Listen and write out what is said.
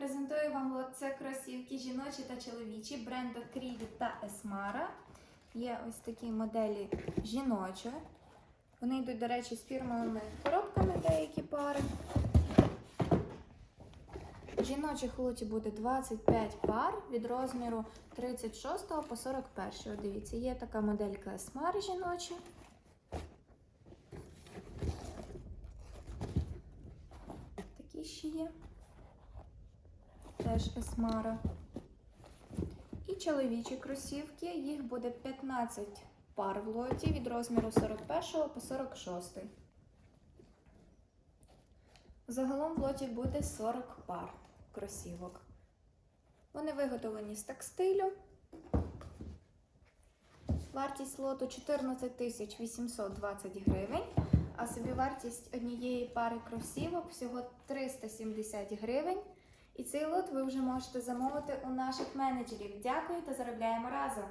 Презентую вам це кросівки жіночі та чоловічі бренду Кріві та Есмара. Є ось такі моделі жіночі. Вони йдуть, до речі, з фірмовими коробками деякі пари. В жіночих буде 25 пар від розміру 36 по 41. Дивіться, є така моделька Esmar жіноча. Такі ще є. Теж Esmara. І чоловічі кросівки. Їх буде 15 пар в лоті від розміру 41 по 46. Загалом в лоті буде 40 пар кросівок. Вони виготовлені з текстилю. Вартість лоту 14 820 гривень, а собівартість однієї пари кросівок всього 370 гривень. І цей лот ви вже можете замовити у наших менеджерів. Дякую та заробляємо разом!